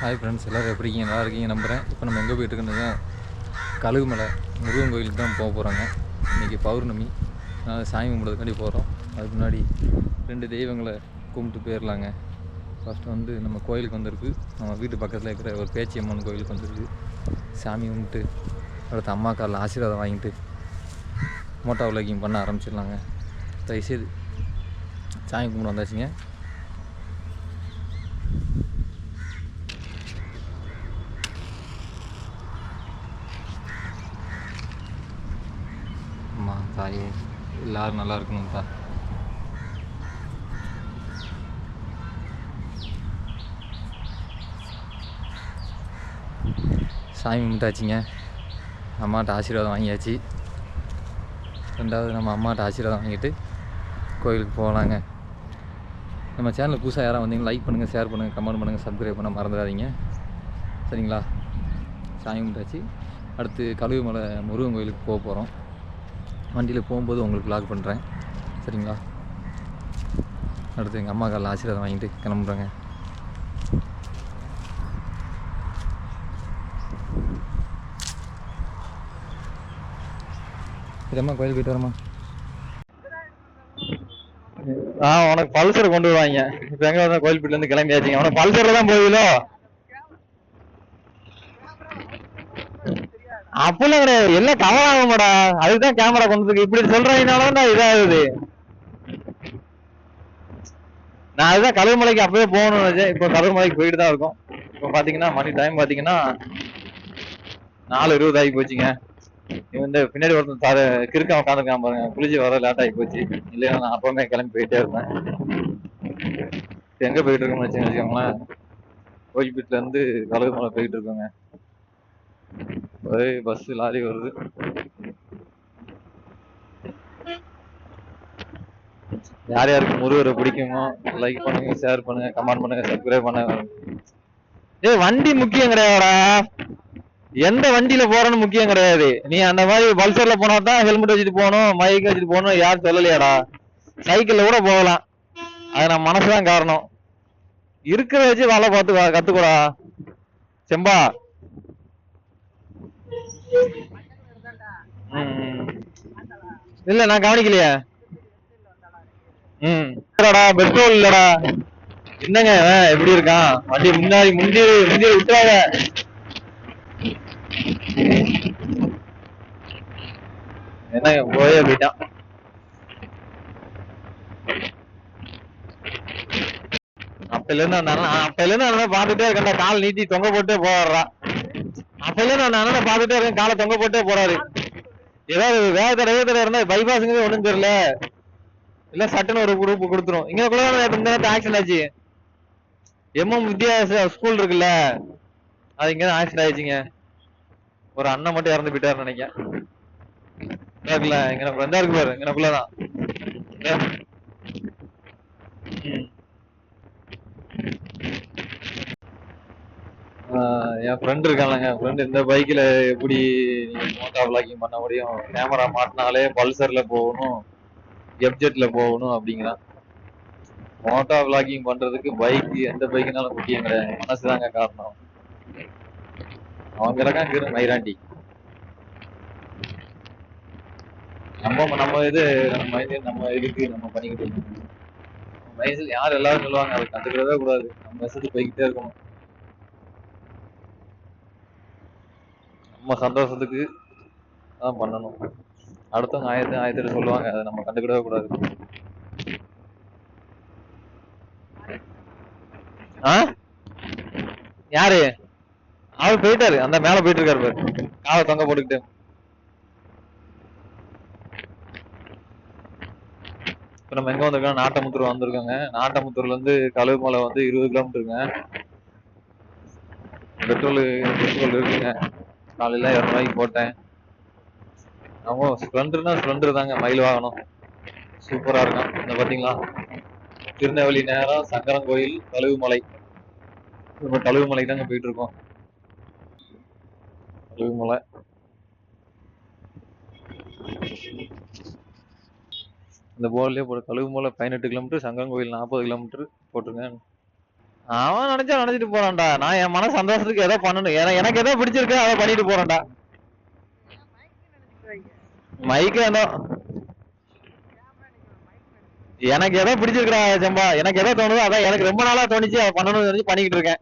Hi friends எல்லோரும் எப்படி இருக்கீங்க? நல்லா இருக்கீங்க நம்புகிறேன் இப்போ நம்ம எங்கே போயிட்டு இருக்கோம்னா கழுகுமலை முருகன் கோயிலுக்கு தான் போக போகிறாங்க இன்றைக்கி பௌர்ணமி. அதனால் சாமி கும்பிட்றதுக்காண்டி போகிறோம் அதுக்கு முன்னாடி ரெண்டு தெய்வங்களை கும்பிட்டு போயிடலாங்க ஃபஸ்ட்டு வந்து நம்ம கோயிலுக்கு வந்திருக்கு. நம்ம வீட்டு பக்கத்தில் இருக்கிற ஒரு பேச்சியம்மன் கோயிலுக்கு வந்திருக்கு. சாமி கும்பிட்டு அடுத்து அம்மா காலில் ஆசீர்வாதம் வாங்கிட்டு மோட்டா விளக்கிங் பண்ண ஆரம்பிச்சிடலாங்க. தயவுசெய்து சாமி கும்பிட்டு வந்தாச்சுங்க அம்மா தாயே எல்லோரும் நல்லா இருக்கணும்ப்பா சாமி கும்பிட்டாச்சுங்க. அம்மாட்ட ஆசீர்வாதம் வாங்கியாச்சு. ரெண்டாவது நம்ம அம்மாட்ட ஆசீர்வாதம் வாங்கிட்டு கோயிலுக்கு போகலாங்க. நம்ம சேனல் புதுசாக யாராவது வந்தீங்கன்னா லைக் பண்ணுங்கள் ஷேர் பண்ணுங்கள் கமெண்ட் பண்ணுங்கள் சப்ஸ்கிரைப் பண்ண மறந்துடாதீங்க. சரிங்களா? சாமி கும்பிட்டாச்சு. அடுத்து கழுகுமலை முருகன் கோயிலுக்கு போக போகிறோம் வண்டியில் போகும்போது உங்களுக்கு லாக் பண்ணுறேன் சரிங்களா? அடுத்து எங்கள் அம்மா காலில் ஆசீர்வாதம் வாங்கிட்டு கிளம்புறேங்க. சரிம்மா கோயில் போயிட்டு வரமா ஆ உனக்கு பல்சர் கொண்டு வருவாங்க. இப்போ எங்கே வந்தால் கோயில்பேட்டில இருந்து கிளம்பியாச்சுங்க. உனக்கு பல்சரில் தான் போவீங்களோ? அப்பெல்லாம் கிடையாது. எல்லாம் கவர் ஆகுமாடா? அதுக்கு கேமரா கொண்டு வந்து இப்படி சொல்றதுனால தான் இதாகுது. நான் அதுதான் கழுகுமலைக்கு அப்பவே போகணும்னு நினைச்சேன். இப்போ கழுகுமலைக்கு போயிட்டு தான் இருக்கும். இப்போ பாத்தீங்கன்னா மணி டைம் பாத்தீங்கன்னா நாலு இருபது ஆகி போச்சுங்க. இவன் வந்து பின்னாடி ஒருத்தன் சார கிறுக்க உட்காந்துருக்கான் பாருங்க. குளிச்சு வர லேட் ஆகி போச்சு. இல்லைன்னா நான் அப்பவுமே கிளம்பி போயிட்டே இருப்பேன். எங்க போயிட்டு இருக்கோம்னு வச்சுங்க வச்சுக்கோங்களேன். கோயில்பேட்டில இருந்து கழுகுமலை போயிட்டு இருக்கோங்க. பஸ் லாரி வருது. யார் யாருக்கு முருகரை பிடிக்குமோ லைக் பண்ணுங்க ஷேர் பண்ணுங்க கமெண்ட் பண்ணுங்க சப்ஸ்கிரைப் பண்ணுங்க. ஏய் வண்டி முக்கியம் கிடையாதுடா. எந்த வண்டியில போறன்னு முக்கியம் கிடையாது. நீ அந்த மாதிரி பல்சர்ல போனா தான் ஹெல்மெட் வச்சுட்டு போகணும் மைக் வச்சுட்டு போகணும் யார் சொல்லலையாடா. சைக்கிள்ல கூட போகலாம். அது நம்ம மனசுதான் காரணம். இருக்கிறத வச்சு வேலை பார்த்து கத்துக்கூடா. செம்பா இல்ல நான் கவனிக்கலையே. ம். இல்லடா பெட்ரோல் இல்லடா. என்னங்க எப்படி இருக்கான்? வண்டி முன்னாடி முந்தி முந்தி விட்டுறாங்க என்னங்க போயே போயிட்டான் அப்பல இருந்து அந்த அப்பல இருந்து அந்த பாத்துட்டே இருக்கேன்டா. கால் நீட்டி தொங்க போட்டே போறான் அப்பல நான் அண்ணனை பார்த்துட்டே இருக்கேன். காலை தொங்க போட்டே போறாரு. ஏதாவது வேகத்தடை தடவை இருந்தா பைபாஸுங்கிறது ஒன்றும் தெரியல. இல்ல சட்டுன்னு ஒரு குரூப் கொடுத்துரும். இங்க கூட இந்த நேரத்து ஆக்சிடென்ட் ஆச்சு. எம்எம் வித்யாச ஸ்கூல் இருக்குல்ல அது இங்க தான் ஆக்சிடென்ட் ஆயிடுச்சுங்க. ஒரு அண்ணன் மட்டும் இறந்து போயிட்டாருன்னு நினைக்கிறேன். இருக்குல்ல இங்க நம்ம இருக்கு பாரு இங்கனக்குள்ளதான் என் ஃப்ரெண்ட் என் ஃப்ரெண்ட் இந்த பைக்கில் எப்படி மோட்டா விளாக்கிங் பண்ண முடியும்? கேமரா மாட்டினாலே பல்சரில் போகணும் எப்ஜெட்ல போகணும் அப்படிங்கிறான். மோட்டா விளாகிங் பண்ணுறதுக்கு பைக் எந்த பைக்குனாலும் முக்கியம் கிடையாது. மனசுதாங்க காரணம். அவங்க இருக்காங்க இங்கிருந்து மயிராண்டி. நம்ம நம்ம இது நம்ம மைண்டில் நம்ம இதுக்கு நம்ம பண்ணிக்கிட்டு இருக்கோம். நம்ம யார் எல்லாரும் சொல்லுவாங்க அதை கண்டுக்கிறதே கூடாது. நம்ம மெசேஜ் போய்கிட்டே இருக்கணும். நம்ம சந்தோஷத்துக்கு தான் பண்ணணும். அடுத்தவங்க ஆயிரத்தி ஆயிரத்தி சொல்லுவாங்க. அதை நம்ம கண்டுக்கிடவே கூடாது. ஆ? யாரு? அவர் போயிட்டாரு. அந்த மேல போயிட்டு இருக்காரு பாரு. காலை தொங்க போட்டுக்கிட்டு. இப்ப நம்ம எங்க வந்திருக்கோம் நாட்டமுத்தூர் வந்திருக்கோங்க. நாட்டமுத்தூர்ல இருந்து கழுகுமலை வந்து இருபது கிலோமீட்டருங்க. பெட்ரோல் பெட்ரோல் இருக்குங்க. காலையில இரநூறுவாய்க்கு போட்டேன். ஆமாம் ஸ்ப்ளெண்டர்னா ஸ்ப்ளெண்டர் தாங்க மயில் வாகனம். சூப்பரா இருக்கும். இந்த பாத்தீங்களா? திருநெல்வேலி நேரம் சங்கரன் கோயில் கழுகுமலை இப்ப தாங்க போயிட்டு இருக்கோம் கழுகுமலை இந்த போர்ட்லயே போட்டு கழுகுமலை பதினெட்டு கிலோமீட்டர் சங்கரன் கோயில் நாற்பது கிலோமீட்டர் போட்டிருக்கேன். அவன் நினைச்சா நினைச்சிட்டு போறான்டா. நான் என் மன சந்தோஷத்துக்கு ஏதோ பண்ணணும். ஏன்னா எனக்கு ஏதோ பிடிச்சிருக்கு அதை பண்ணிட்டு போறேன்டா. மைக்கு ஏதோ எனக்கு ஏதோ பிடிச்சிருக்கா செம்பா. எனக்கு ஏதோ தோணுதோ அதான் எனக்கு ரொம்ப நாளா தோணுச்சு அதை பண்ணணும்னு தெரிஞ்சு பண்ணிக்கிட்டு இருக்கேன்.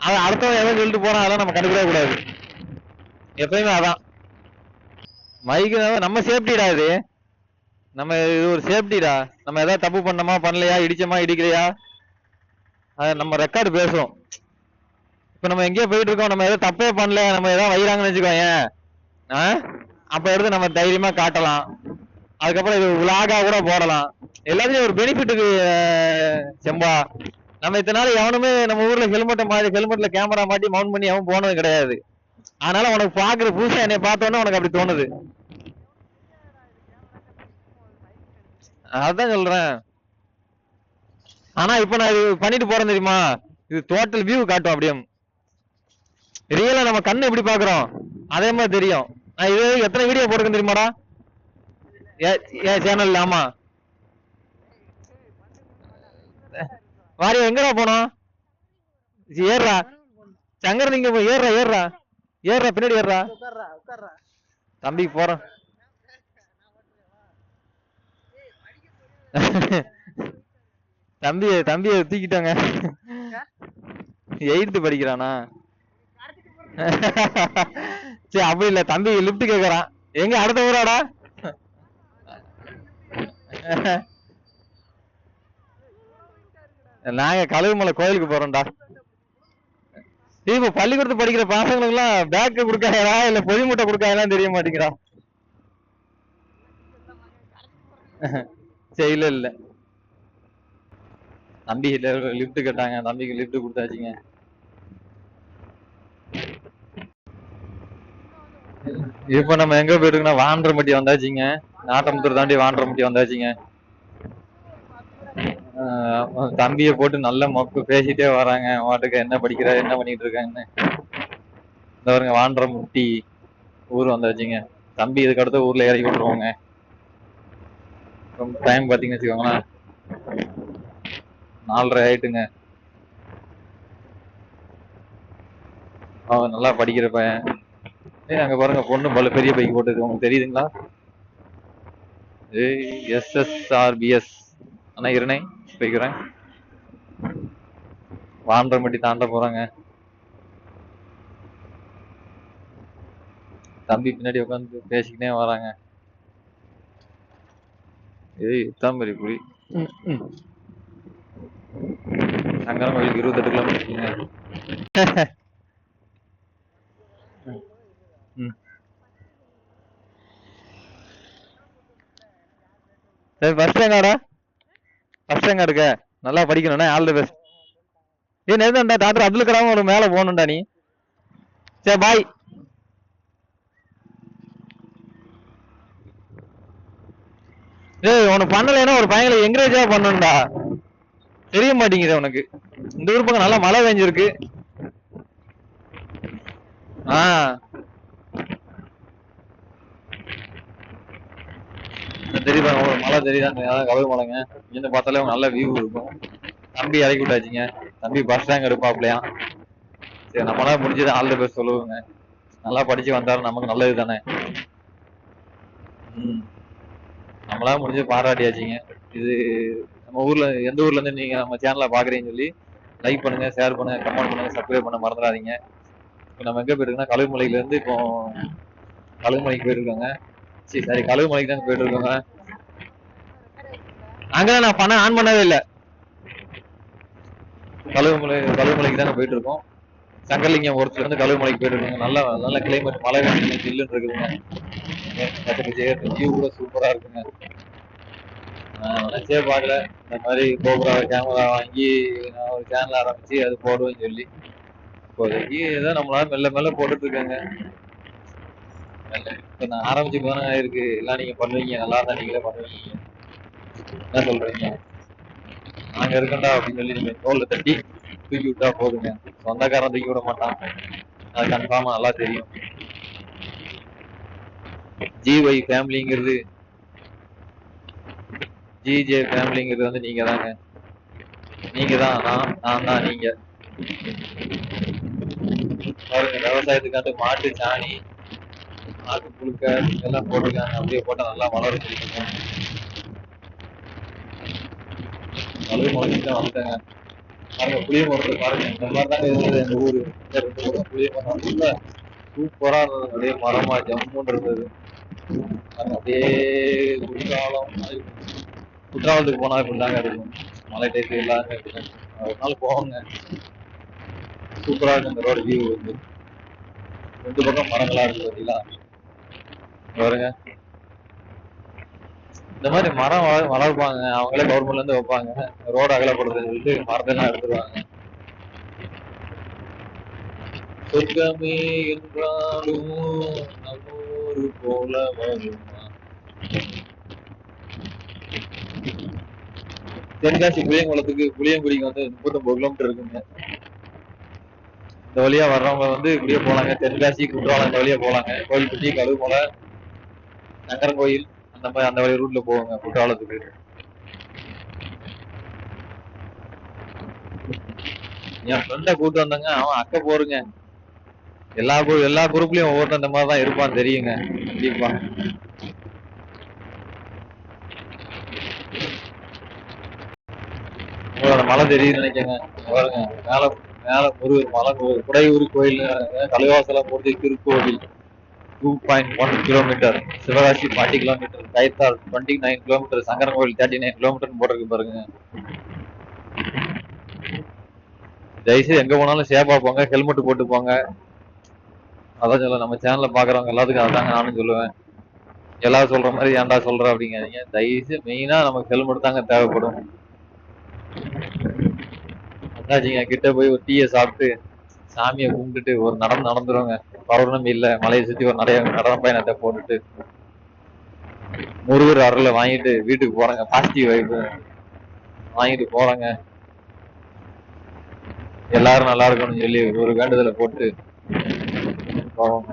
அது அடுத்தவன் ஏதோ சொல்லிட்டு போறான் அதெல்லாம் நம்ம கண்டுக்கவே கூடாது. எப்பயுமே அதான். மைக்கு நம்ம சேஃப்டிடா இது? நம்ம இது ஒரு சேஃப்டிடா நம்ம ஏதாவது தப்பு பண்ணோமா பண்ணலையா இடிச்சோமா இடிக்கலையா? அது நம்ம ரெக்கார்டு பேசும் இப்போ நம்ம எங்கேயோ போயிட்டு இருக்கோம். நம்ம எதாவது தப்பே பண்ணல. நம்ம எதாவது வைறாங்கன்னு வச்சுக்கோங்க ஆ அப்போ எடுத்து நம்ம தைரியமாக காட்டலாம். அதுக்கப்புறம் இது விலாகா கூட போடலாம். எல்லாத்துலயும் ஒரு பெனிஃபிட்டுக்கு செம்பா. நம்ம இத்தனை நாள் எவனுமே நம்ம ஊர்ல ஹெல்மெட்டை மாட்டி ஹெல்மெட்ல கேமரா மாட்டி மவுண்ட் பண்ணி அவன் போனது கிடையாது. அதனால உனக்கு பாக்குற புதுசா என்னை பார்த்தோன்னே உனக்கு அப்படி தோணுது. அதான் சொல்றேன். ஆனா இப்ப நான் இது பண்ணிட்டு போறேன் தெரியுமா? இது டோட்டல் வியூ காட்டும் அப்படியே. ரியலா நம்ம கண்ணு எப்படி பாக்குறோம் அதே மாதிரி தெரியும். நான் இது எத்தனை வீடியோ போட்டுக்கேன் தெரியுமாடா? ஏ- சேனல் ஆமா. வாரி எங்கடா போனோம்? ஏறுறா சங்கர் நீங்க போய் ஏறுறா ஏறுறா ஏறுறா பின்னாடி ஏறுறா தம்பிக்கு போறேன். தம்பி தம்பிய தூக்கிட்டாங்க. எயித்து படிக்கிறானா? சரி அப்படி இல்ல தம்பி லிப்ட் கேக்குறான். எங்க அடுத்த ஊராடா? நாங்க கழுகுமலை கோயிலுக்கு போறோம்டா. இப்ப பள்ளிக்கூடத்து படிக்கிற பசங்களுக்கு எல்லாம் பேக் இல்ல பொதி மூட்டை கொடுக்காங்களான்னு தெரிய மாட்டேங்கிறா சரி இல்ல இல்ல. தம்பி லிஃப்ட் கேட்டாங்க தம்பிக்கு லிஃப்ட் கொடுத்தாச்சுங்க. இப்ப நம்ம எங்க போயிட்டு இருக்கோம்னா வாண்டரம்பட்டி வந்தாச்சுங்க. நாட்டமுத்தூர் தாண்டி வாண்டரம்பட்டி வந்தாச்சுங்க. தம்பிய தம்பியை போட்டு நல்ல மொக்கு பேசிட்டே வராங்க. வாட்டுக்கு என்ன படிக்கிற என்ன பண்ணிட்டு இருக்காங்கன்னு. இந்த பாருங்க வாண்டரம்பட்டி ஊர் வந்தாச்சுங்க. தம்பி இதுக்கு அடுத்த ஊர்ல இறக்கி விட்டுருவாங்க. ரொம்ப டைம் பாத்தீங்கன்னு வச்சுக்கோங்களேன். நாலரை ஆயிட்டுங்க. அவன் நல்லா படிக்கிற பையன். ஏய் அங்க பாருங்க பொண்ணு பல பெரிய பைக் போட்டுருக்கு உங்களுக்கு தெரியுதுங்களா? ஏய் எஸ்எஸ்ஆர்பிஎஸ் அண்ணா இருணை போய்க்கிறேன் வாண்டரம்பட்டி தாண்ட போறாங்க. தம்பி பின்னாடி உட்காந்து பேசிக்கிட்டே வராங்க. ஏய் தாம்பரி புரி சங்கரம் கோயிலுக்கு இருபத்தெட்டு கிலோமீட்டர் சரி ஃபர்ஸ்ட் எங்கடா ஃபர்ஸ்ட் எங்க இருக்க? நல்லா படிக்கணும்னா ஆல் தி பெஸ்ட் ஏ நேர்தான்டா டாக்டர் அப்துல் கலாம் ஒரு மேல போகணும்டா நீ. சரி பாய் ஏய் உனக்கு பண்ணலைன்னா ஒரு பையங்களை என்கரேஜா பண்ணணும்டா. தெரிய மாட்டேங்குது உனக்கு இந்த ஊர் பக்கம் நல்லா மழை பெஞ்சிருக்கு. ஆ. தெரியுதா உங்களுக்கு மழை தெரியுதாங்க அதான் கழுவு மலைங்க இங்கேருந்து பார்த்தாலே நல்ல வியூ இருக்கும். தம்பி இறக்கி விட்டாச்சுங்க. தம்பி பஸ் ஸ்டாண்ட் எடுப்பாப்லையா? சரி நம்மளால முடிஞ்சது ஆல் தி பெஸ்ட் சொல்லுவோங்க. நல்லா படிச்சு வந்தாலும் நமக்கு நல்லது தானே. ம். நம்மளால முடிஞ்சது பாராட்டியாச்சுங்க. இது நம்ம ஊர்ல எந்த ஊர்ல இருந்து நீங்க நம்ம சேனலை பாக்குறீங்கன்னு சொல்லி லைக் பண்ணுங்க ஷேர் பண்ணுங்க கமெண்ட் பண்ணுங்க சப்ஸ்கிரைப் பண்ண மறந்துடாதீங்க. இப்போ நம்ம எங்க போயிருக்கோம்னா கழுகுமலையில இருந்து இப்போ கழுகுமலைக்கு போயிருக்கோங்க. சரி சரி கழுகுமலைக்கு தான் போயிட்டு இருக்கோங்க அங்க நான் பணம் ஆன் பண்ணவே இல்லை. கழுகுமலை கழுகுமலைக்கு தாங்க போயிட்டு இருக்கோம் சங்கரலிங்கம் ஒருத்தர் இருந்து கழுகுமலைக்கு போயிட்டு இருக்கோங்க நல்ல நல்ல கிளைமேட் மழை வேண்டிய ஜில்லுன்னு இருக்குதுங்க. வியூ கூட சூப்பரா இருக்குங்க. நான் நினைச்சே பார்க்கல. இந்த மாதிரி கோபுரா கேமரா வாங்கி நான் ஒரு சேனல் ஆரம்பிச்சு அது போடுவேன்னு சொல்லி. இப்போதைக்கு ஏதோ நம்மளால மெல்ல மெல்ல போட்டுட்டு இருக்கேங்க இப்போ நான் ஆரம்பிச்சு போனா இருக்கு. எல்லாம் நீங்க பண்ணுவீங்க. நல்லா இருந்தா நீங்களே பண்ணுவீங்க. என்ன சொல்றீங்க? நாங்க இருக்கண்டா அப்படின்னு சொல்லி நீங்க தோல்ல தட்டி தூக்கி விட்டா போதுங்க. சொந்தக்காரன் தூக்கி விட மாட்டான். அது கன்ஃபார்மா நல்லா தெரியும். ஜிஒய் ஃபேமிலிங்கிறது ஜிஜே ஃபேமிலிங்கிறது வந்து நீங்க தாங்க நீங்க தான் நான் நான் தான் நீங்க. பாருங்க விவசாயத்துக்காண்டு மாட்டு சாணி ஆட்டு புழுக்க இதெல்லாம் போட்டிருக்காங்க. அப்படியே போட்டா நல்லா வளரும் சொல்லிட்டு வலு முளைச்சிட்டு வந்துட்டாங்க. பாருங்க புளிய மரத்துல பாருங்க. இந்த மாதிரி தாங்க இருந்தது எங்க ஊரு. ஊரும் புளிய மரம் சூப்பரா இருந்தது. அப்படியே மரமா ஜம்முன்னு இருந்தது. அப்படியே குற்றாலம் மாதிரி குற்றாலத்துக்கு போனா இப்படிதாங்க இருக்கும். மலை டைப் எல்லாமே இருக்கும் ஒரு நாள் போவாங்க. சூப்பரா இருக்கும் இந்த ரோடு வியூ வந்து. ரெண்டு பக்கம் மரங்களா இருக்கு பார்த்தீங்களா பாருங்க. இந்த மாதிரி மரம் வளர்ப்பாங்க. அவங்களே கவர்மெண்ட்ல இருந்து வைப்பாங்க. ரோடு அகலப்படுறது சொல்லிட்டு மரத்தெல்லாம் எடுத்துருவாங்க. சொர்க்கமே என்றாலும் நம்மூரு போல வரும். தென்காசி புளியங்குளத்துக்கு புளியங்குடிக்கு வந்து முப்பத்தொன்பது கிலோமீட்டர் இருக்குங்க. இந்த வழியா வர்றவங்க வந்து இப்படியே போலாங்க. தென்காசி குற்றாலம் இந்த வழியா போலாங்க. கோயில்பட்டி கழுகுமலை சங்கரன் அந்த மாதிரி அந்த வழி ரூட்ல போவாங்க குற்றாலத்துக்கு. என் ஃப்ரெண்டை கூட்டு வந்தங்க. அவன் அக்க போருங்க. எல்லா குரூ எல்லா குரூப்லயும் ஒவ்வொருத்தன் இந்த மாதிரி தான் இருப்பான் தெரியுங்க. கண்டிப்பா. உங்களோட மலை தெரியுதுன்னு நினைக்கங்க பாருங்க மேல மேல முருகர் மலை குடையூர் கோயில் கலைவாசலம் மூர்த்தி திருக்கோவில் two point one kilometre Sivakasi forty kilometre Kaithal twenty nine kilometre Sankaran Kovil thirty nine kilometre போட்டிருக்கு பாருங்க. தயவுசெய்து எங்க போனாலும் சேஃபா போங்க ஹெல்மெட் போட்டு போங்க. அதான் சொல்ல நம்ம சேனல்ல பாக்குறவங்க எல்லாத்துக்கும் அதாங்க நானும் சொல்லுவேன். எல்லாரும் சொல்ற மாதிரி ஏன்டா சொல்ற அப்படிங்காதீங்க. தயவுசெய்து மெயினா நமக்கு ஹெல்மெட் தாங்க தேவைப்படும். அண்ணாச்சிங்க கிட்ட போய் ஒரு டீயை சாப்பிட்டு சாமியை கும்பிட்டுட்டு ஒரு நடந்து நடந்துருவாங்க பௌர்ணமி இல்லை மலையை சுற்றி ஒரு நிறைய நடன பயணத்தை போட்டுட்டு. முருகர் அருளை வாங்கிட்டு வீட்டுக்கு போறாங்க பாசிட்டிவ் வைப்பு வாங்கிட்டு போறாங்க. எல்லாரும் நல்லா இருக்கணும்னு சொல்லி ஒரு வேண்டுதலை போட்டு போவாங்க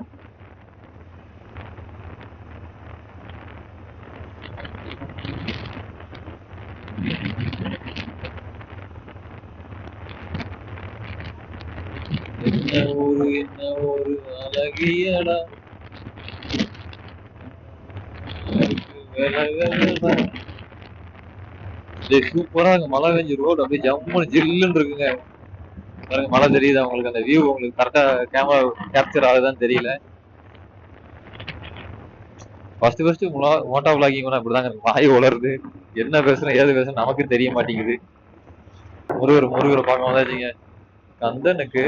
என்ன ஒரு என்ன ஒரு அழகியடா சூப்பரா அங்க மழை பெஞ்சு ரோடு அப்படியே ஜம்முன்னு ஜில்லுன்னு இருக்குங்க பாருங்க மழை தெரியுது உங்களுக்கு அந்த வியூ உங்களுக்கு கரெக்டா கேமரா கேப்சர் ஆகுதான்னு தெரியல ஃபர்ஸ்ட் ஃபர்ஸ்ட் மோட்டா விளாகிங் இப்படிதாங்க அப்படிதாங்க வாய் உளருது என்ன பேசுறேன் ஏது பேசுறேன் நமக்கு தெரிய மாட்டேங்குது முருகர் முருகரை பார்க்க வந்தாச்சுங்க கந்தனுக்கு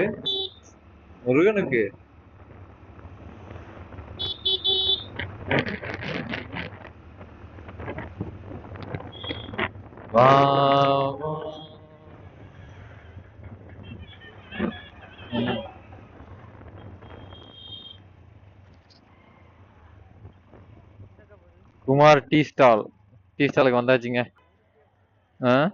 முருகனுக்கு. Kumar tea stall. டீ ஸ்டாலுக்கு வந்தாச்சுங்க. ஆ?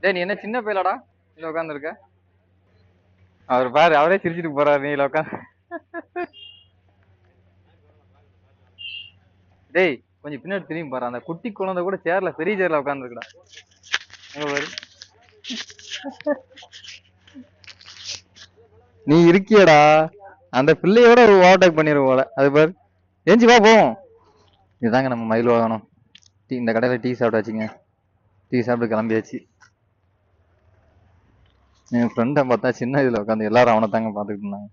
டேய் நீ என்ன சின்ன பையலாடா? இதுல உட்காந்துருக்க அவர் பாரு அவரே சிரிச்சிட்டு போறாரு நீ இதுல உட்காந்து டேய் கொஞ்சம் பின்னாடி திரும்பி பாரு அந்த குட்டி குழந்தை கூட சேர்ல பெரிய சேர்ல உட்காந்துருக்குடா அங்க பாரு. நீ இருக்கியடா. அந்த பிள்ளையோட ஒரு ஓவர்டேக் பண்ணிடுவோம் போல. அது பாரு. எஞ்சி வா போவோம் இதுதாங்க நம்ம மயில் வாகனம். டீ இந்த கடையில டீ சாப்பிட்டாச்சுங்க டீ சாப்பிட்டு கிளம்பியாச்சு. என் ஃப்ரெண்டை பார்த்தா சின்ன இதில் உட்காந்து எல்லாரும் அவனை தாங்க பார்த்துக்கிட்டு இருந்தாங்க.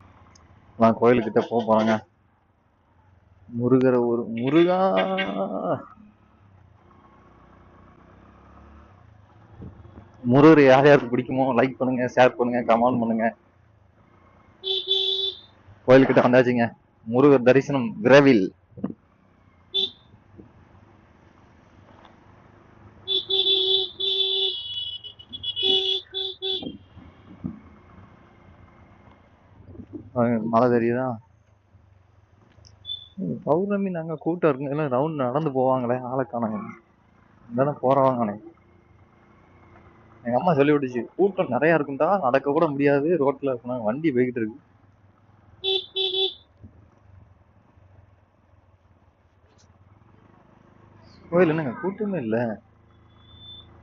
நான் கோயிலுக்கிட்ட போக போறாங்க முருகரை ஒரு முருகா. முருகர் யார் யாருக்கு பிடிக்குமோ லைக் பண்ணுங்க ஷேர் பண்ணுங்க கமெண்ட் பண்ணுங்க. கோயிலுக்கிட்ட வந்தாச்சுங்க. முருகர் தரிசனம் விரைவில். மழை தெரியுதா? பௌர்ணமி நாங்க கூட்டம் இருக்குங்க எல்லாம் ரவுண்ட் நடந்து போவாங்களே ஆளை காணாங்க இந்தாதான் போறவாங்கண்ணே எங்க அம்மா சொல்லி விட்டுச்சு கூட்டம் நிறைய இருக்குண்டா நடக்க கூட முடியாது ரோட்ல இருக்கணும் வண்டி போய்கிட்டு இருக்கு. கோயில் என்னங்க? கூட்டமே இல்ல.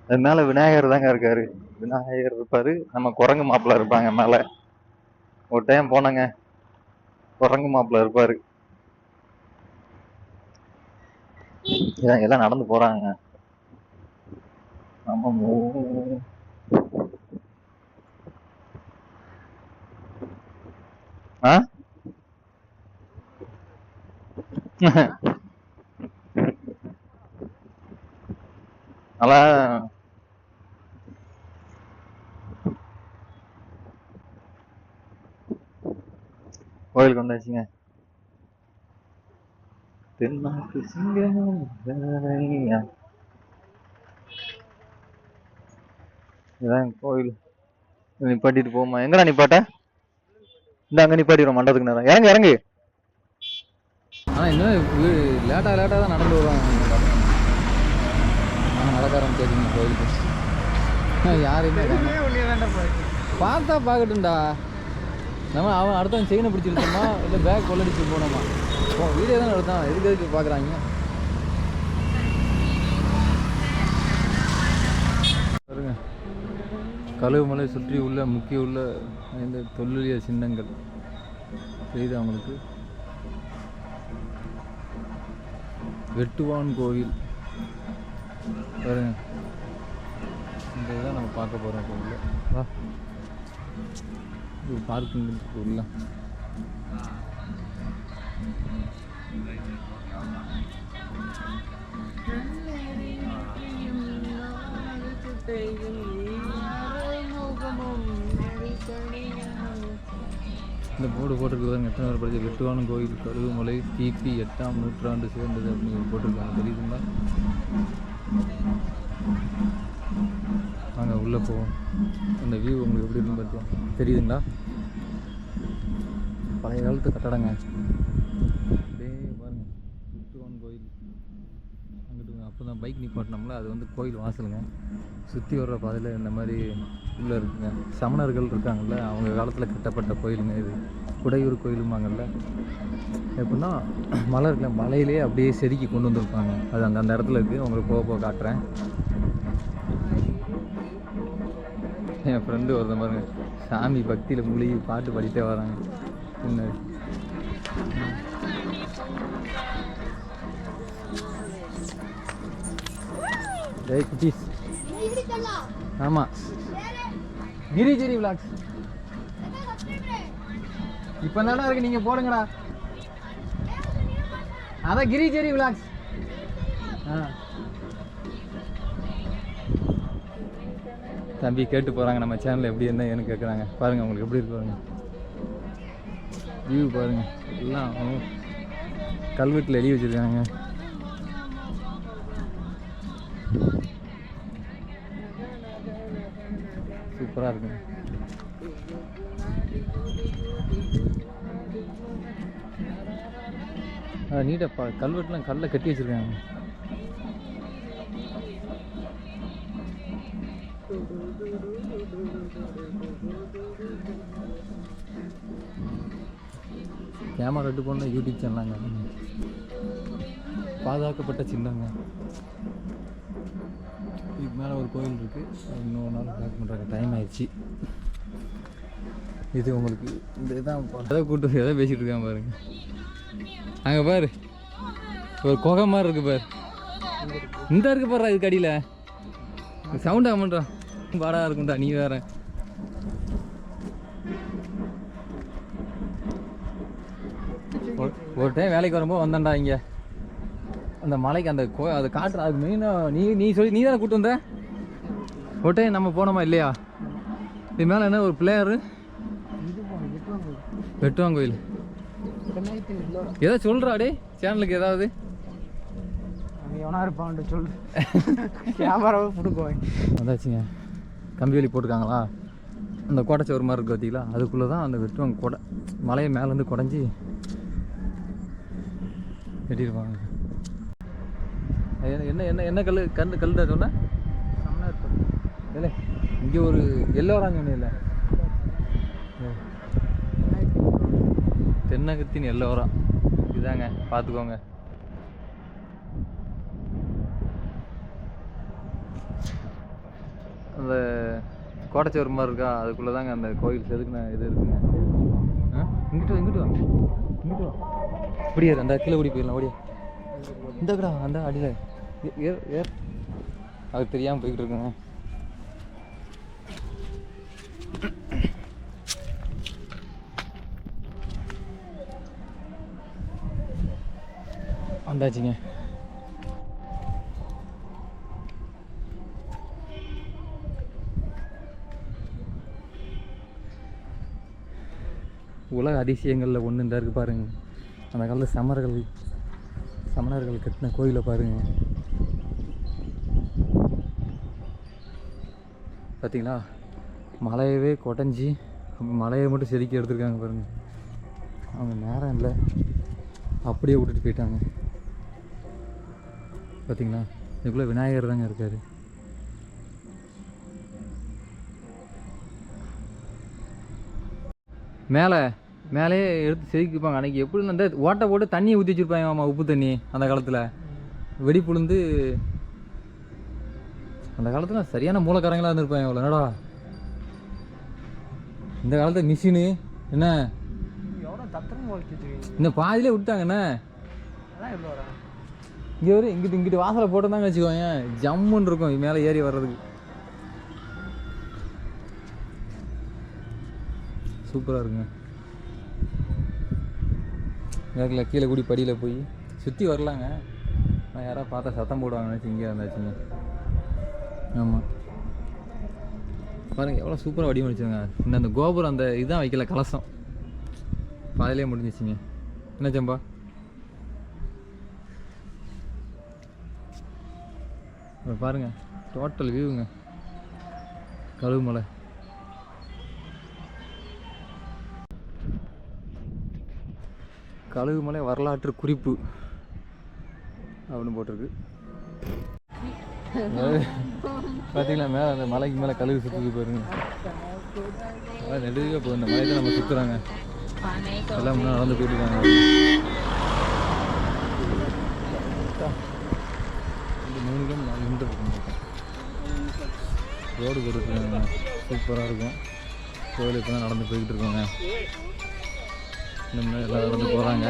அது மேலே விநாயகர் தாங்க இருக்காரு. விநாயகர் இருப்பாரு. நம்ம குரங்கு மாப்பிள்ள இருப்பாங்க மேலே. ஒரு டைம் போனங்க. குரங்கு மாப்பிள்ள இருப்பாரு. இதான் எல்லாம் நடந்து போறாங்க. நம்ம ஆ? அதான் கோயிலுக்கு வந்தாச்சுங்க. தென்னாட்டு சிங்கம். இதான் கோயில். நிப்பாட்டிட்டு போமா எங்கடா நிப்பாட்ட? இந்த அங்க நிப்பாட்டிடுவோம் மண்டபத்துக்கு நேரம் இறங்கு இறங்கு. ஆனால் இன்னும் லேட்டாக லேட்டாக தான் நடந்து வருவாங்க ஆனால் நடக்க ஆரம்பிச்சிருக்கீங்க கோயிலுக்கு. ஆனா காணோம். பார்த்தா பார்க்கட்டும்டா. நம்ம அவன் அடுத்தவன் செயினை பிடிச்சிருக்கோமா? இல்லை பேக் கொள்ளடிச்சு போனோமா? இப்போ வீடியோ தான் எடுத்தான் எதுக்கு எதுக்கு பார்க்குறாங்க பாருங்க. கழுவுமலை சுற்றி உள்ள முக்கிய உள்ள இந்த தொல்லிய சின்னங்கள் தெரியுது அவங்களுக்கு வெட்டுவான் கோவில். பாருங்க. இந்த இதான் நம்ம பார்க்க போகிறோம் கோவிலில். வா. இது பார்க்கிங் உள்ள இந்த போர்டு போட்டிருக்காங்க எத்தனை பேர் படிச்சு? வெட்டுவான கோயில் கருவுமலை கிபி எட்டாம் நூற்றாண்டு சேர்ந்தது அப்படின்னு போட்டிருக்காங்க. தெரியுதுங்களா? உள்ளே போவோம். அந்த வியூ உங்களுக்கு எப்படி இருக்குன்னு பார்த்தீங்க தெரியுதுங்களா? பழைய காலத்து கட்டடங்க. அப்படியே பாருங்கள் வெட்டுவான் கோயில். அங்கிட்டு அப்போ தான் பைக் நிப்பாட்டினோம்ல அது வந்து கோயில் வாசலுங்க. சுற்றி வர்ற பாதையில் இந்த மாதிரி உள்ளே இருக்குங்க. சமணர்கள் இருக்காங்கல்ல அவங்க காலத்தில் கட்டப்பட்ட கோயிலுங்க இது. குடையூர் கோயிலுமாங்கல்ல எப்படின்னா மலை இருக்குல்ல மலையிலே அப்படியே செதுக்கி கொண்டு வந்திருப்பாங்க. அது அந்த அந்த இடத்துல இருக்குது உங்களுக்கு போக போக காட்டுறேன். என் ஃப்ரெண்டு ஒருத்தன் பாருங்க. சாமி பக்தியில் மூழ்கி பாட்டு பாடிட்டே வராங்க. பின்னாடி. டேய் குட்டீஸ். ஆமாம் கிரிஜிரி விளாக்ஸ் இப்போ தானே இருக்கு? நீங்கள் போடுங்கடா. அதான் கிரிஜெரி விளாக்ஸ் ஆ. தம்பி கேட்டு போகிறாங்க நம்ம சேனல் எப்படி என்ன ஏன்னு கேட்குறாங்க பாருங்கள் உங்களுக்கு எப்படி இருக்கு பாருங்க. வியூ பாருங்க. எல்லாம் கல்வெட்டில் எழுதி வச்சுருக்காங்க. சூப்பராக இருக்குங்க நீட்டாக கல்வெட்டுலாம் கல்லில் கட்டி வச்சுருக்காங்க. கேமரா ரெட்டு போன யூடியூப் சேனலாங்க பாதுகாக்கப்பட்ட சின்னங்க. இதுக்கு மேலே ஒரு கோயில் இருக்குது இன்னொரு நாள் பேக் பண்ணுறாங்க டைம் ஆயிடுச்சு. இது உங்களுக்கு இந்த இதான் எதை கூட்டு எதை பேசிகிட்டு இருக்கேன் பாருங்க. அங்கே பாரு. ஒரு குகை மாதிரி இருக்குது பாரு. இந்த இருக்கு பாரு இதுக்கு அடியில். சவுண்ட் பண்ணுறான் பாடா இருக்கும்டா நீ வேற. ஒரு- டைம் வேலைக்கு வரும்போது வந்தேன்டா இங்கே. அந்த மலைக்கு அந்த கோ அது காட்டுற அதுக்கு மெயினாக நீ நீ சொல்லி நீ தானே கூட்டு வந்த? ஒரு டைம் நம்ம போனோமா இல்லையா? இது மேலே என்ன ஒரு பிள்ளையார் வெட்டுவான் கோயில். ஏதோ சொல்கிறா டே சேனலுக்கு ஏதாவது. எவனா இருப்பான்ட்டு சொல்லு. கேமராவை பிடுக்குவேன் வந்தாச்சுங்க. கம்பி வேலி போட்டிருக்காங்களா? அந்த கோட்டைச்சவர் மாதிரி இருக்குது பார்த்தீங்களா அதுக்குள்ளே தான் அந்த வெட்டுவாங்க கொடை மலையை மேலேருந்து குடஞ்சி வெட்டியிருப்பாங்க என்ன- என்ன என்ன என்ன கல் கல் கல் தான் சொன்ன? இல்லை இங்கே ஒரு எல்லோராங்க இல்லை. தென்னகத்தின் எல்லோரா இதாங்க பார்த்துக்கோங்க. அந்த கோடைச்சோறு மாதிரி இருக்கா? அதுக்குள்ளே தாங்க அந்த கோயில் செதுக்குன இது இருக்குங்க. ஆ? இங்கிட்டு இங்கிட்டு வா. இங்கிட்டு வா. இப்படியே அந்த கீழே ஓடி போயிடலாம் ஓடியா. இந்த கடா அந்த அடியில். ஏர் ஏர் அது தெரியாமல் போய்கிட்டு இருக்குங்க. வந்தாச்சுங்க. உலக அதிசயங்களில் ஒன்று இந்த இருக்குது பாருங்கள் அந்த காலத்தில் சமர்கள் சமணர்கள் கட்டின கோயிலை பாருங்க. பார்த்தீங்களா மலையவே கொடைஞ்சி மலையை மட்டும் செதுக்கி எடுத்துருக்காங்க பாருங்கள் அவங்க நேரம் இல்லை. அப்படியே விட்டுட்டு போயிட்டாங்க. பார்த்தீங்களா இதுக்குள்ளே விநாயகர் தாங்க இருக்கார். மேலே மேலேயே எடுத்து செதுக்கிப்பாங்க அன்றைக்கி எப்படி அந்த ஓட்டை போட்டு தண்ணியை ஊற்றி வச்சுருப்பாங்க ஆமாம் உப்பு தண்ணி அந்த காலத்தில். வெடி புழுந்து. அந்த காலத்தில் சரியான மூலக்காரங்களாக இருந்திருப்பாங்க அவ்வளோ என்னடா? இந்த காலத்தில் மிஷினு என்ன? இந்த பாதியிலே விட்டாங்க என்ன? இங்கே ஒரு இங்கிட்டு இங்கிட்டு வாசலை போட்டுருந்தாங்க வச்சுக்கோங்க. ஜம்முன்னு இருக்கும் மேலே ஏறி வர்றதுக்கு. சூப்பராக இருக்குங்க. நேரில் கீழே கூடி படியில் போய் சுற்றி வரலாங்க. நான் யாராவது பார்த்தா சத்தம் போடுவாங்க இங்கே வந்தாச்சுங்க ஆமாம் பாருங்கள் எவ்வளோ சூப்பராக வடிவமைச்சாங்க இந்த அந்த கோபுரம் அந்த இதான் வைக்கல கலசம். பாதிலே முடிஞ்சிச்சுங்க. என்ன ஜம்பா பாருங்கள் டோட்டல் வியூங்க கழுவுமலை கழுகுமலை வரலாற்று குறிப்பு அப்படின்னு போட்டிருக்கு. பார்த்தீங்களா மேலே அந்த மலைக்கு மேலே கழுகு சுற்றுது பாருங்க. அதான் நெடுக போகுது இந்த மலையை நம்ம சுற்றுறாங்க எல்லாம் முன்னாடி நடந்து போயிட்டு இருக்காங்க. மூணு கிலோ நாலு கிலோமீட்டர் இருக்கும் ரோடு போட்டுருக்காங்க சூப்பராக இருக்கும். கோயில் இப்போ தான் நடந்து போய்கிட்டு இருக்கோங்க. எல்லாம் நடந்து போகிறாங்க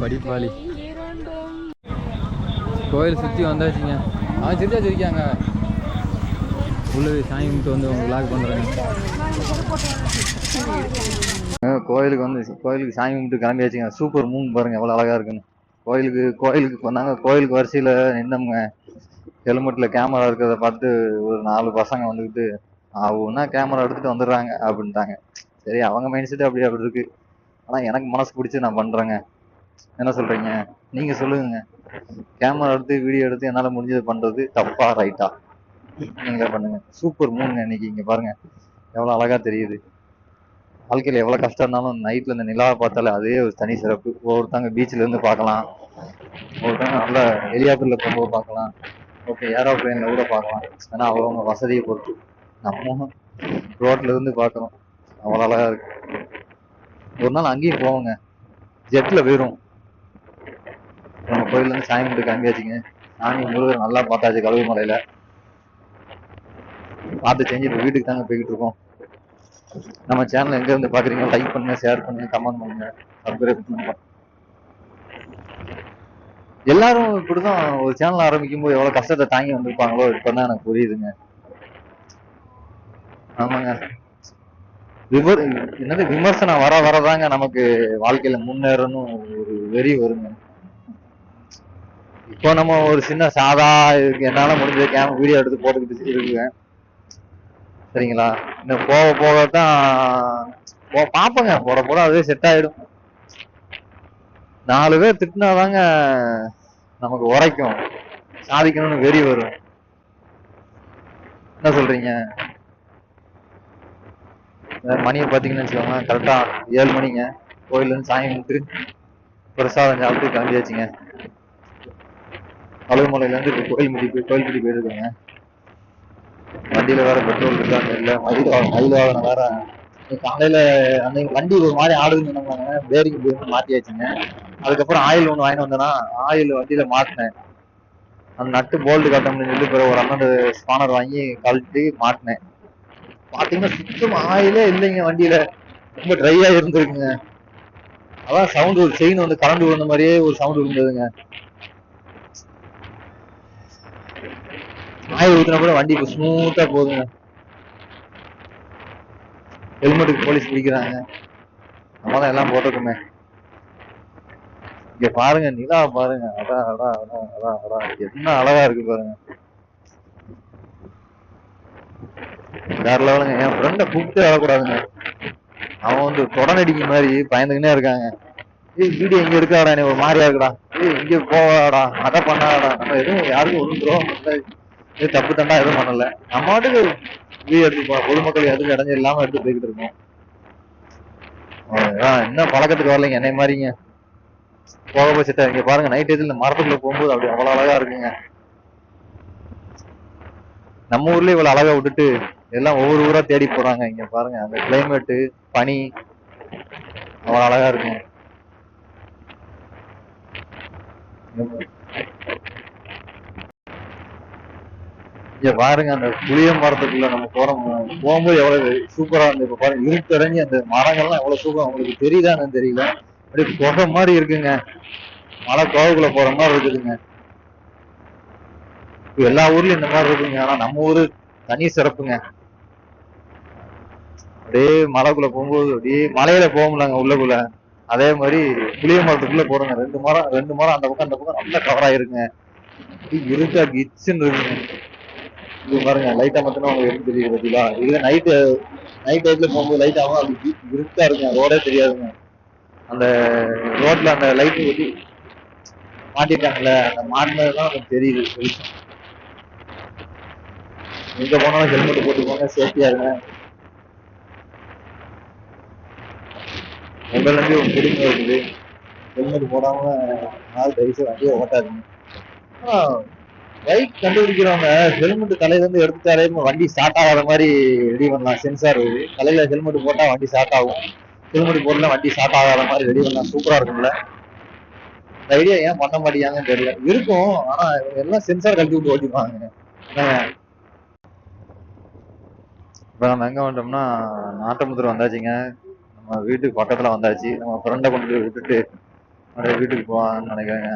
படிப்பாளி. கோயில் சுற்றி வந்தாச்சுங்க. அவன் சிரிச்சா சிரிக்காங்க. உள்ளே சாமி கும்பிட்டு வந்து அவங்க விளாக் பண்ணுறாங்க கோயிலுக்கு வந்து கோயிலுக்கு சாமி கும்பிட்டு கிளம்பியாச்சுங்க. சூப்பர் மூன் பாருங்க எவ்வளோ அழகா இருக்குன்னு. கோயிலுக்கு கோயிலுக்கு வந்தாங்க கோயிலுக்கு வரிசையில் நின்னோம்ங்க. ஹெல்மெட்டில் கேமரா இருக்கிறத பார்த்து ஒரு நாலு பசங்க வந்துக்கிட்டு ஒன்றா கேமரா எடுத்துகிட்டு வந்துடுறாங்க அப்படின்ட்டாங்க. சரி அவங்க மைண்ட் செட் அப்படி அப்படி இருக்கு. ஆனால் எனக்கு மனசு பிடிச்சி நான் பண்ணுறேங்க என்ன சொல்கிறீங்க நீங்கள் சொல்லுங்க. கேமரா எடுத்து வீடியோ எடுத்து என்னால் முடிஞ்சது பண்ணுறது தப்பா ரைட்டா நீங்களே பண்ணுங்க. சூப்பர் மூணுங்க இன்னைக்கு இங்கே பாருங்க. எவ்வளோ அழகா தெரியுது. வாழ்க்கையில் எவ்வளோ கஷ்டம் இருந்தாலும் நைட்டில் இந்த நிலாவை பார்த்தாலே அதே ஒரு தனி சிறப்பு. ஒவ்வொருத்தவங்க பீச்சில் இருந்து பார்க்கலாம். ஒருத்தவங்க நல்ல ஹெலிகாப்டர்ல போகும்போது பார்க்கலாம். ஓகே ஏரோப்ளேனில் கூட பார்க்கலாம். ஏன்னா அவங்க வசதியை பொறுத்து. நம்ம ரோட்ல இருந்து பார்க்குறோம் அவ்வளோ அழகா இருக்கு. ஒரு நாள் அங்கேயும் போவோங்க. ஜெட்டில் போயிடும் நம்ம கோயிலேருந்து சாமி கும்பிட்டு காமியாச்சுங்க சாமி முருகர் நல்லா பார்த்தாச்சு கழுவு மலையில். பார்த்து செஞ்சுட்டு வீட்டுக்கு தாங்க போய்கிட்டு இருக்கோம். நம்ம சேனல் எங்க இருந்து பாக்குறீங்க லைக் பண்ணுங்க ஷேர் பண்ணுங்க கமெண்ட் பண்ணுங்க. சப்ஸ்கிரைப் பண்ணுங்க. எல்லாரும் இப்படிதான் ஒரு சேனல் ஆரம்பிக்கும் போது எவ்வளவு கஷ்டத்தை தாங்கி வந்திருப்பாங்களோ இப்பதான் எனக்கு புரியுதுங்க. ஆமாங்க. விமர் என்னது விமர்சனம் வர வரதாங்க நமக்கு வாழ்க்கையில முன்னேறணும் ஒரு வெறி வருங்க. இப்போ நம்ம ஒரு சின்ன சாதா இதுக்கு என்னால முடிஞ்ச கேம் வீடியோ எடுத்து போட்டுக்கிட்டு இருக்குங்க. சரிங்களா? இன்னும் போக போக தான் போ பார்ப்போங்க போட போட அதுவே செட் ஆயிடும். நாலு பேர் திட்டினாதாங்க நமக்கு உரைக்கும். சாதிக்கணும்னு வெறி வரும். என்ன சொல்றீங்க? மணியை பார்த்தீங்கன்னு வச்சுக்கோங்க கரெக்டா ஏழு மணிங்க. கோயில்ல இருந்து சாமி கும்பிட்டு பிரசாதம் சாப்பிட்டு கிளம்பியாச்சுங்க. அழுகுமலையில இருந்து இப்போ கோயில்முடி போய் கோயில்முடி போயிருக்கோங்க வண்டியில் வேற பெட்ரோல் இருக்காங்க இல்ல மயில் மயில் வாகனம் வேற காலையில அந்த வண்டி ஒரு மாதிரி ஆடுதுன்னு சொன்னாங்க. பேரிங் போய் வச்சுங்க அதுக்கப்புறம் ஆயில் ஒன்று வாங்கிட்டு வந்தேன்னா ஆயில் வண்டியில மாட்டினேன். அந்த நட்டு போல்டு கட்டணும்னு சொல்லி பிறகு ஒரு அண்ணன் ஸ்பானர் வாங்கி கழட்டி மாட்டினேன். பார்த்தீங்கன்னா சுத்தம் ஆயிலே இல்லைங்க வண்டியில. ரொம்ப ட்ரையா இருந்திருக்குங்க. அதான் சவுண்ட் ஒரு செயின் வந்து கரண்ட் விழுந்த மாதிரியே ஒரு சவுண்ட் விழுந்ததுங்க. ஆயில் ஊத்துனா கூட வண்டி இப்போ ஸ்மூத்தா போகுதுங்க. ஹெல்மெட்டுக்கு போலீஸ் பிடிக்கிறாங்க. நம்ம தான் எல்லாம் போட்டிருக்கோமே. இங்க பாருங்க நிலா பாருங்க. அடா அடா அடா அடா அடா. என்ன அழகா இருக்கு பாருங்க. வேற லெவலுங்க. என் ஃப்ரெண்டை கூப்பிட்டு வரக்கூடாதுங்க. அவன் வந்து தொடநடிக்க மாதிரி பயந்துக்கினே இருக்காங்க. ஏய் வீடியோ இங்க இருக்காடா? நீ ஒரு மாதிரியா இருக்குடா. ஏய் இங்க போவாடா. அதை பண்ணாடா. நம்ம எதுவும் யாருக்கும் ஒன்றும் துரோகம் தப்பு தண்டா எதுவும் பண்ணல. நம்ம பாட்டுக்கு வீடியோ எடுத்து பொதுமக்கள் எதுவும் இடைஞ்சல் இல்லாம எடுத்து போய்கிட்டு இருக்கோம். இன்னும் பழக்கத்துக்கு வரலைங்க. என்னை மாதிரிங்க. போக போச்சுட்டா இங்க பாருங்க. நைட் இதில் இந்த மரத்துக்குள்ள போகும்போது அப்படி அவ்வளவு அழகா இருக்குங்க. நம்ம ஊர்லயே இவ்வளவு அழகா விட்டுட்டு எல்லாம் ஒவ்வொரு ஊரா தேடி போறாங்க. இங்க பாருங்க. அந்த கிளைமேட்டு பனி அவ்வளவு அழகா இருக்குங்க. இங்க பாருங்க அந்த புளிய மரத்துக்குள்ள நம்ம போறோம் போகும்போது எவ்வளவு சூப்பரா இருந்து இப்ப பாருங்க இருட்டடைஞ்சு அந்த மரங்கள்லாம் எவ்வளவு சூப்பரா உங்களுக்கு தெரியுதான்னு தெரியல. அப்படியே குகை மாதிரி இருக்குங்க. மலை கோவுக்குள்ள போற மாதிரி இருக்குதுங்க. எல்லா ஊர்லயும் இந்த மாதிரி இருக்குங்க. ஆனா நம்ம ஊரு தனி சிறப்புங்க. அப்படியே மலைக்குள்ள போகும்போது அப்படியே மலையில போக முடியலங்க உள்ளக்குள்ள. அதே மாதிரி புளிய மரத்துக்குள்ள போறோங்க ரெண்டு மரம் ரெண்டு மரம் அந்த பக்கம் அந்த பக்கம் நல்லா கவர் ஆயிருங்க அப்படியே இருட்டா கிச்சுன்னு இருக்குங்க. இது பாருங்க லைட்டா மட்டும் உங்களுக்கு எப்படி தெரியுது பார்த்தீங்களா? இதுல நைட்டு நைட் டைத்துல போகும்போது லைட் ஆகும். அது இருட்டா இருக்குங்க. ரோடே தெரியாதுங்க. அந்த ரோட்ல அந்த லைட் ஒட்டி மாட்டிட்டாங்கல்ல அந்த மாட்டினதுதான் நமக்கு தெரியுது வெளிச்சம். எங்க போனாலும் ஹெல்மெட் போட்டு போங்க சேஃப்டியா இருங்க. மொபைல் இருந்து ஒரு குடும்பம் இருக்குது. ஹெல்மெட் போடாம நாள் தயவுசெய்து வண்டியை ஓட்டாதுங்க. ஆனா பைக் கண்டுபிடிக்கிறவங்க ஹெல்மெட் தலையில இருந்து எடுத்துட்டாலே வண்டி ஸ்டார்ட் ஆகாத மாதிரி ரெடி பண்ணலாம். சென்சார் தலையில ஹெல்மெட் போட்டா வண்டி ஸ்டார்ட் ஆகும். ஹெல்மெட் போடல வண்டி ஸ்டார்ட் ஆகாத மாதிரி ரெடி பண்ணலாம். சூப்பரா இருக்கும்ல. ஐடியா ஏன் பண்ண மாட்டேங்காங்கன்னு தெரியல. இருக்கும். ஆனா எல்லாம் சென்சார் கழட்டி விட்டு ஓட்டிப்பாங்க. இப்ப நம்ம எங்க வந்துட்டோம்னா நாட்டமுத்தூர் வந்தாச்சுங்க. நம்ம வீட்டுக்கு பக்கத்துல வந்தாச்சு. நம்ம ஃப்ரெண்டை கொண்டு போய் விட்டுட்டு அப்படியே வீட்டுக்கு போவான்னு நினைக்கிறேங்க.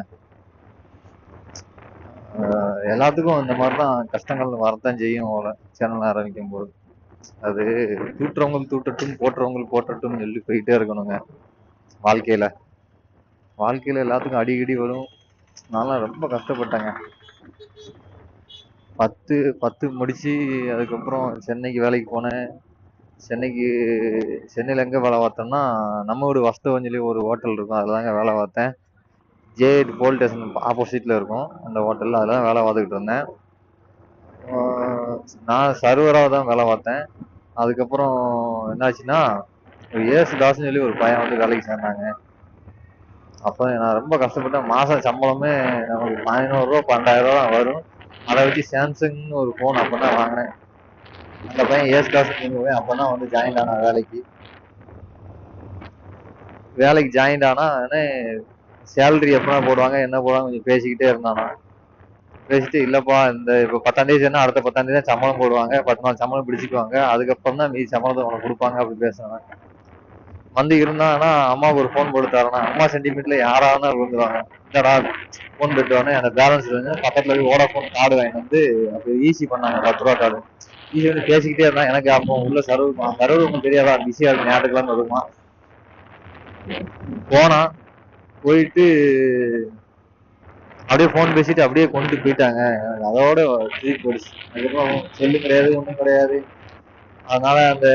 எல்லாத்துக்கும் இந்த மாதிரி தான் கஷ்டங்கள் வரத்தான் செய்யும் போல சேனல் ஆரம்பிக்கும் போது. அது தூட்டுறவங்களுக்கு தூட்டட்டும் போட்டுறவங்களுக்கு போட்டட்டும் சொல்லி போயிட்டே இருக்கணுங்க வாழ்க்கையில. வாழ்க்கையில எல்லாத்துக்கும் அடிக்கடி வரும். நான்லாம் ரொம்ப கஷ்டப்பட்டேங்க. பத்து பத்து முடிச்சு அதுக்கப்புறம் சென்னைக்கு வேலைக்கு போனேன். சென்னைக்கு சென்னையில் எங்கே வேலை பார்த்தேன்னா நம்ம வீடு வஸ்தவஞ்சலி ஒரு ஹோட்டல் இருக்கும். அதில் தாங்க வேலை பார்த்தேன். ஜே போலீஸ் ஸ்டேஷன் ஆப்போசிட்டில் இருக்கும். அந்த ஹோட்டலில் அதில் தான் வேலை பார்த்துக்கிட்டு இருந்தேன். நான் சர்வராக தான் வேலை பார்த்தேன். அதுக்கப்புறம் என்னாச்சுன்னா ஒரு ஏசு தாஸ்னு சொல்லி ஒரு பையன் வந்து வேலைக்கு சேர்ந்தாங்க. அப்போ நான் ரொம்ப கஷ்டப்பட்டேன். மாதம் சம்பளமே நமக்கு பதினோருவா பன்னெண்டாயிரம் ரூபா வரும். அதை வச்சு சாம்சங்னு ஒரு ஃபோன் அப்போ தான் வாங்கினேன். அந்த பையன் ஏசு தாஸ்னு போய் அப்போ தான் வந்து ஜாயின் ஆனான் வேலைக்கு. வேலைக்கு ஜாயின் ஆனால் சேலரி எப்போ போடுவாங்க என்ன போடுவாங்க கொஞ்சம் பேசிக்கிட்டே இருந்தானா பேசிட்டு இல்லப்பா இந்த இப்போ பத்தாந்தேதி என்ன அடுத்த பத்தாந்தேதி தான் சம்பளம் போடுவாங்க. பத்து நாள் சம்பளம் பிடிச்சிக்குவாங்க. அதுக்கப்புறம் தான் மீதி சம்பளத்தை உனக்கு கொடுப்பாங்க அப்படி பேசுனாங்க வந்து இருந்தாங்கன்னா அம்மாவுக்கு ஒரு ஃபோன் போட்டு தரணும் அம்மா சென்டிமெண்ட்ல யாராவது விழுந்துருவாங்க. என்னடா ஃபோன் போட்டுவானே அந்த பேலன்ஸ் வந்து பக்கத்துல போய் ஓடாஃபோன் கார்டு வாங்கிட்டு வந்து அப்படி ஈஸி பண்ணாங்க பத்து ரூபா கார்டு ஈஸி வந்து பேசிக்கிட்டே இருந்தான். எனக்கு அப்போ உள்ள சர்வர் சர்வர் தெரியாதா? பிஸியா இருக்கு ஞாபகத்துலாம் வருமா போனா போயிட்டு அப்படியே ஃபோன் பேசிட்டு அப்படியே கொண்டு போயிட்டாங்க. அதோட தூக்கி போயிடுச்சு. அதுக்கப்புறம் செல்லு கிடையாது ஒன்றும் கிடையாது. அதனால அந்த